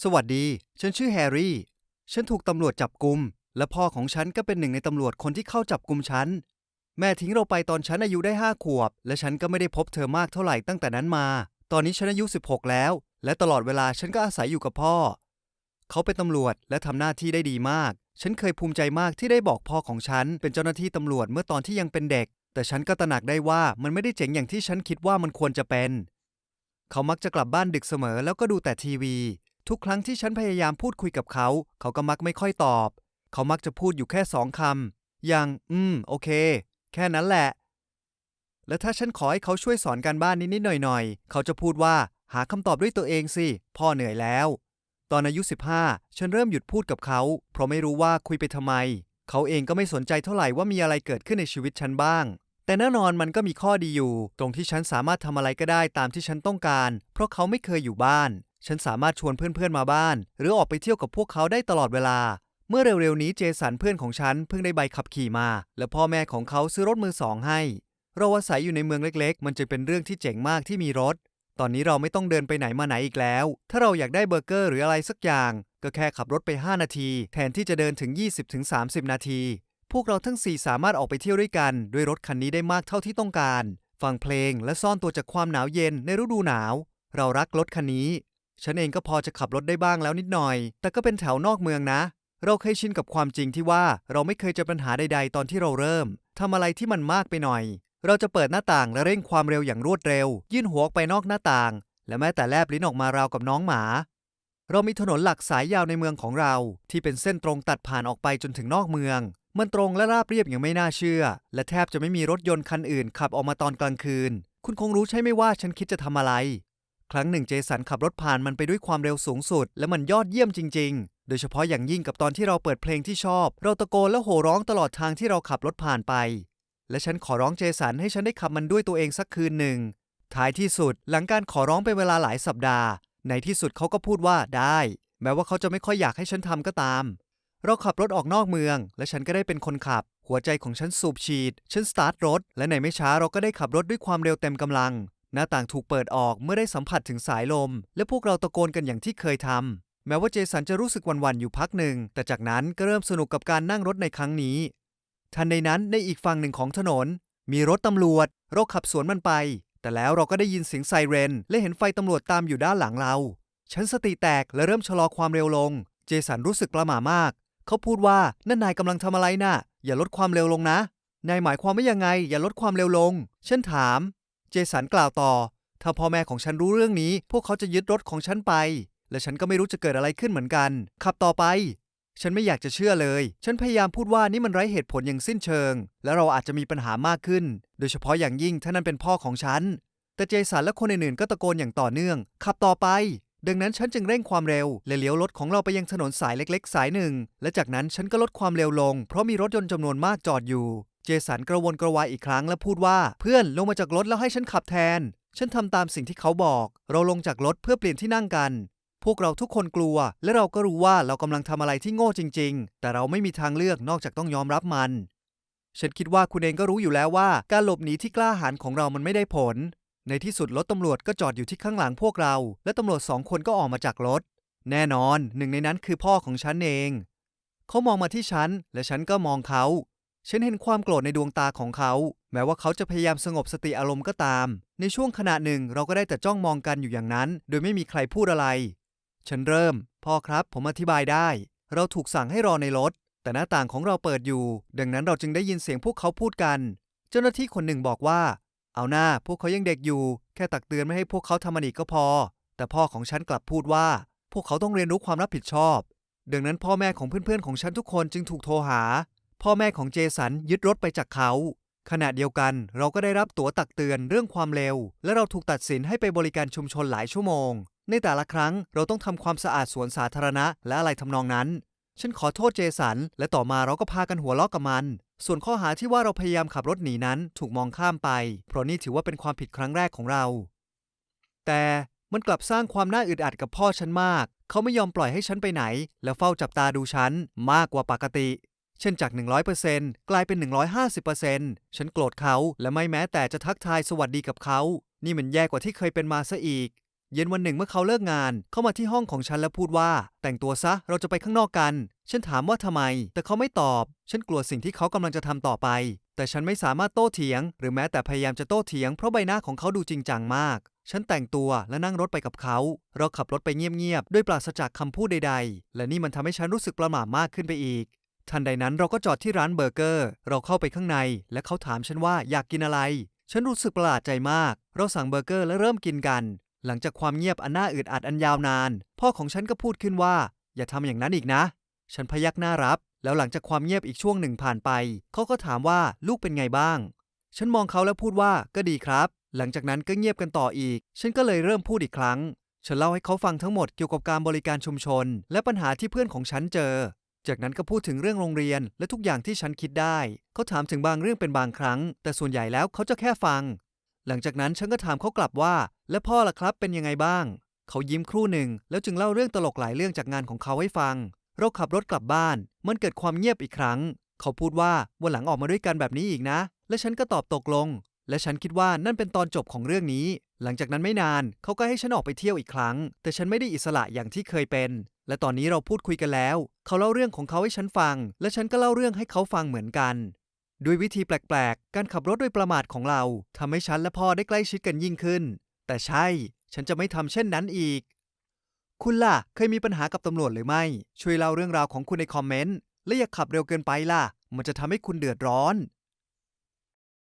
สวัสดี ฉันชื่อแฮร์รี่ ฉันถูกตำรวจจับกุม และพ่อของฉันก็เป็นหนึ่งในตำรวจคนที่เข้าจับกุมฉัน แม่ทิ้งเราไปตอนฉันอายุได้ห้าขวบ และฉันก็ไม่ได้พบเธอมากเท่าไหร่ตั้งแต่นั้นมา ตอนนี้ฉันอายุ 16 แล้ว และตลอดเวลาฉันก็อาศัยอยู่กับพ่อ เขาเป็นตำรวจและทำหน้าที่ได้ดีมาก ฉันเคยภูมิใจมากที่ได้บอกพ่อของฉัน เป็นเจ้าหน้าที่ตำรวจเมื่อตอนที่ยังเป็นเด็ก แต่ฉันก็ตระหนักได้ว่ามันไม่ได้เจ๋งอย่างที่ฉันคิดว่ามันควรจะเป็น เขามักจะกลับบ้านดึกเสมอแล้วก็ดูแต่ทีวี ทุกครั้งที่ฉันพยายามพูดคุยกับเขา เขาก็มักไม่ค่อยตอบ เขามักจะพูดอยู่แค่สองคำอย่าง อืม โอเค แค่นั้นแหละ และถ้าฉันขอให้เขาช่วยสอนการบ้านนิดๆหน่อยๆ เขาจะพูดว่า หาคำตอบด้วยตัวเองสิ พ่อเหนื่อยแล้ว ตอนอายุ 15 ฉันเริ่มหยุดพูดกับเขา เพราะไม่รู้ว่าคุยไปทำไม เขาเองก็ไม่สนใจเท่าไหร่ว่ามีอะไรเกิดขึ้นในชีวิตฉันบ้างแต่แน่นอนมันก็มีข้อดีอยู่ ตรงที่ฉันสามารถทำอะไรก็ได้ตามที่ฉันต้องการ เพราะเขาไม่เคยอยู่บ้าน ฉันสามารถชวนเพื่อนๆมาบ้าน หรือออกไปเที่ยวกับพวกเขาได้ตลอดเวลา เมื่อเร็วๆนี้เจสันเพื่อนของฉันเพิ่งได้ใบขับขี่มา และพ่อแม่ของเขาซื้อรถมือสองให้ เราอาศัยอยู่ในเมืองเล็ก ๆ มันจะเป็นเรื่องที่เจ๋งมากที่มีรถ ตอนนี้เราไม่ต้องเดินไปไหนมาไหนอีกแล้ว ถ้าเราอยากได้เบอร์เกอร์หรืออะไรสักอย่าง ก็แค่ขับรถไป 5 นาที แทนที่จะเดินถึง 20-30 นาที พวกเราทั้ง4สามารถออกไปเที่ยวด้วยกันด้วยรถคันนี้ได้มากเท่าที่ต้องการ ฟังเพลงและซ่อนตัวจากความหนาวเย็นในฤดูหนาว เรารักรถคันนี้ ฉันเองก็พอจะขับรถได้บ้างแล้วนิดหน่อย แต่ก็เป็นแถวนอกเมืองนะ เราเคยชินกับความจริงที่ว่าเราไม่เคยเจอปัญหาใดๆ ตอนที่เราเริ่มทำอะไรที่มันมากไปหน่อย เราจะเปิดหน้าต่างและเร่งความเร็วอย่างรวดเร็ว ยื่นหัวออกไปนอกหน้าต่าง และแม้แต่แลบลิ้นออกมาราวกับน้องหมา เรามีถนนหลักสายยาวในเมืองของเรา ที่เป็นเส้นตรงตัดผ่านออกไปจนถึงนอกเมือง มันตรงและราบเรียบอย่างไม่น่าเชื่อ และแทบจะไม่มีรถยนต์คันอื่นขับออกมาตอนกลางคืน คุณคงรู้ใช่ไหมว่าฉันคิดจะทำอะไร ครั้งหนึ่งเจสันขับรถผ่านมันไปด้วยความเร็วสูงสุด และมันยอดเยี่ยมจริง ๆ โดยเฉพาะอย่างยิ่งกับตอนที่เราเปิดเพลงที่ชอบ เราตะโกนและโห่ร้องตลอดทางที่เราขับรถผ่านไป และฉันขอร้องเจสันให้ฉันได้ขับมันด้วยตัวเองสักคืนหนึ่ง ท้ายที่สุดหลังการขอร้องเป็นเวลาหลายสัปดาห์ ในที่สุดเขาก็พูดว่าได้ แม้ว่าเขาจะไม่ค่อยอยากให้ฉันทำก็ตาม เราขับรถออกนอกเมือง และฉันก็ได้เป็นคนขับ หัวใจของฉันสูบฉีด ฉันสตาร์ทรถ และในไม่ช้าเราก็ได้ขับรถด้วยความเร็วเต็มกำลัง หน้าต่างถูกเปิดออกเมื่อได้สัมผัสถึงสายลม และพวกเราตะโกนกันอย่างที่เคยทำแม้ว่าเจสันจะรู้สึกหวันๆอยู่พักหนึ่ง แต่จากนั้นก็เริ่มสนุกกับการนั่งรถในครั้งนี้ ทันใดนั้นในอีกฝั่งหนึ่งของถนน มีรถตำรวจ เราขับสวนมันไป แต่แล้วเราก็ได้ยินเสียงไซเรน และเห็นไฟตำรวจตามอยู่ด้านหลังเรา ฉันสติแตกและเริ่มชะลอความเร็วลง เจสันรู้สึกประหม่ามาก เขาพูดว่านั่นนายกำลังทำอะไรน่ะ อย่าลดความเร็วลงนะนายหมายความว่ายังไง อย่าลดความเร็วลง ฉันถาม เจสันกล่าวต่อ ถ้าพ่อแม่ของฉันรู้เรื่องนี้ พวกเขาจะยึดรถของฉันไป และฉันก็ไม่รู้จะเกิดอะไรขึ้นเหมือนกัน ขับต่อไป ฉันไม่อยากจะเชื่อเลย ฉันพยายามพูดว่านี่มันไร้เหตุผลอย่างสิ้นเชิง และเราอาจจะมีปัญหามากขึ้น โดยเฉพาะอย่างยิ่งถ้านั่นเป็นพ่อของฉัน แต่เจสันและคนอื่นๆก็ตะโกนอย่างต่อเนื่อง ขับต่อไปดังนั้นฉันจึงเร่งความเร็ว และเลี้ยวรถของเราไปยังถนนสายเล็กๆ สายหนึ่ง และจากนั้นฉันก็ลดความเร็วลง เพราะมีรถยนต์จำนวนมากจอดอยู่ เจสันกระวนกระวายอีกครั้งและพูดว่าเพื่อนลงมาจากรถแล้วให้ฉันขับแทน ฉันทำตามสิ่งที่เขาบอก เราลงจากรถเพื่อเปลี่ยนที่นั่งกัน พวกเราทุกคนกลัว และเราก็รู้ว่าเรากำลังทำอะไรที่โง่จริง ๆ แต่เราไม่มีทางเลือกนอกจากต้องยอมรับมัน ฉันคิดว่าคุณเองก็รู้อยู่แล้วว่า การหลบหนีที่กล้าหาญของเรามันไม่ได้ผล ในที่สุดรถตำรวจก็จอดอยู่ที่ข้างหลังพวกเรา และตำรวจสองคนก็ออกมาจากรถ แน่นอน หนึ่งในนั้นคือพ่อของฉันเอง เขามองมาที่ฉัน และฉันก็มองเขา ฉันเห็นความโกรธในดวงตาของเขา แม้ว่าเขาจะพยายามสงบสติอารมณ์ก็ตาม ในช่วงขณะหนึ่งเราก็ได้แต่จ้องมองกันอยู่อย่างนั้น โดยไม่มีใครพูดอะไร ฉันเริ่ม พ่อครับผมอธิบายได้ เราถูกสั่งให้รอในรถ แต่หน้าต่างของเราเปิดอยู่ ดังนั้นเราจึงได้ยินเสียงพวกเขาพูดกัน เจ้าหน้าที่คนหนึ่งบอกว่า เอาหน้าพวกเขายังเด็กอยู่ แค่ตักเตือนไม่ให้พวกเขาทำมันอีกก็พอ แต่พ่อของฉันกลับพูดว่า พวกเขาต้องเรียนรู้ความรับผิดชอบ ดังนั้นพ่อแม่ของเพื่อนๆของฉันทุกคนจึงถูกโทรหา พ่อแม่ของเจสันยึดรถไปจากเขา ขณะเดียวกันเราก็ได้รับตั๋วตักเตือนเรื่องความเร็ว และเราถูกตัดสินให้ไปบริการชุมชนหลายชั่วโมง ในแต่ละครั้งเราต้องทำความสะอาดสวนสาธารณะและอะไรทำนองนั้น ฉันขอโทษเจสัน และต่อมาเราก็พากันหัวเราะกับมัน ส่วนข้อหาที่ว่าเราพยายามขับรถหนีนั้นถูกมองข้ามไป เพราะนี่ถือว่าเป็นความผิดครั้งแรกของเรา แต่มันกลับสร้างความน่าอึดอัดกับพ่อฉันมาก เขาไม่ยอมปล่อยให้ฉันไปไหน แล้วเฝ้าจับตาดูฉันมากกว่าปกติ เช่นจาก 100%กลายเป็น 150%ฉันโกรธเขาและไม่แม้แต่จะทักทายสวัสดีกับเขา นี่มันแย่กว่าที่เคยเป็นมาซะอีก เย็นวันหนึ่งเมื่อเขาเลิกงาน เข้ามาที่ห้องของฉันแล้วพูดว่า แต่งตัวซะเราจะไปข้างนอกกัน ฉันถามว่าทำไม แต่เขาไม่ตอบ ฉันกลัวสิ่งที่เขากำลังจะทำต่อไป แต่ฉันไม่สามารถโต้เถียง หรือแม้แต่พยายามจะโต้เถียงเพราะใบหน้าของเขาดูจริงจังมากฉันแต่งตัวและนั่งรถไปกับเขา เราขับรถไปเงียบๆ ด้วยปราศจากคำพูดใดๆ และนี่มันทำให้ฉันรู้สึกประหม่ามากขึ้นไปอีก ทันใดนั้นเราก็จอดที่ร้านเบอร์เกอร์ เราเข้าไปข้างใน และเขาถามฉันว่าอยากกินอะไร ฉันรู้สึกประหลาดใจมาก เราสั่งเบอร์เกอร์และเริ่มกินกัน หลังจากความเงียบอันน่าอึดอัดอันยาวนาน พ่อของฉันก็พูดขึ้นว่า อย่าทำอย่างนั้นอีกนะ ฉันพยักหน้ารับ แล้วหลังจากความเงียบอีกช่วงหนึ่งผ่านไป เขาก็ถามว่าลูกเป็นไงบ้าง ฉันมองเขาแล้วพูดว่าก็ดีครับ หลังจากนั้นก็เงียบกันต่ออีก ฉันก็เลยเริ่มพูดอีกครั้งฉันเล่าให้เขาฟังทั้งหมดเกี่ยวกับการบริการชุมชน และปัญหาที่เพื่อนของฉันเจอ จากนั้นก็พูดถึงเรื่องโรงเรียนและทุกอย่างที่ฉันคิดได้ เขาถามถึงบางเรื่องเป็นบางครั้ง แต่ส่วนใหญ่แล้วเขาจะแค่ฟัง หลังจากนั้นฉันก็ถามเขากลับว่า และพ่อล่ะครับเป็นยังไงบ้าง เขายิ้มครู่หนึ่ง แล้วจึงเล่าเรื่องตลกหลายเรื่องจากงานของเขาให้ฟัง เราขับรถกลับบ้าน มันเกิดความเงียบอีกครั้ง เขาพูดว่าวันหลังออกมาด้วยกันแบบนี้อีกนะ และฉันก็ตอบตกลง และฉันคิดว่านั่นเป็นตอนจบของเรื่องนี้ หลังจากนั้นไม่นานเขาก็ให้ฉันออกไปเที่ยวอีกครั้ง แต่ฉันไม่ได้อิสระอย่างที่เคยเป็น และตอนนี้เราพูดคุยกันแล้ว เขาเล่าเรื่องของเขาให้ฉันฟัง และฉันก็เล่าเรื่องให้เขาฟังเหมือนกัน ด้วยวิธีแปลกๆ การขับรถโดยประมาทของเราทำให้ฉันและพ่อได้ใกล้ชิดกันยิ่งขึ้น แต่ใช่ ฉันจะไม่ทำเช่นนั้นอีก คุณล่ะ เคยมีปัญหากับตำรวจหรือไม่ ช่วยเล่าเรื่องราวของคุณในคอมเมนต์ และอย่าขับเร็วเกินไปล่ะ มันจะทำให้คุณเดือดร้อน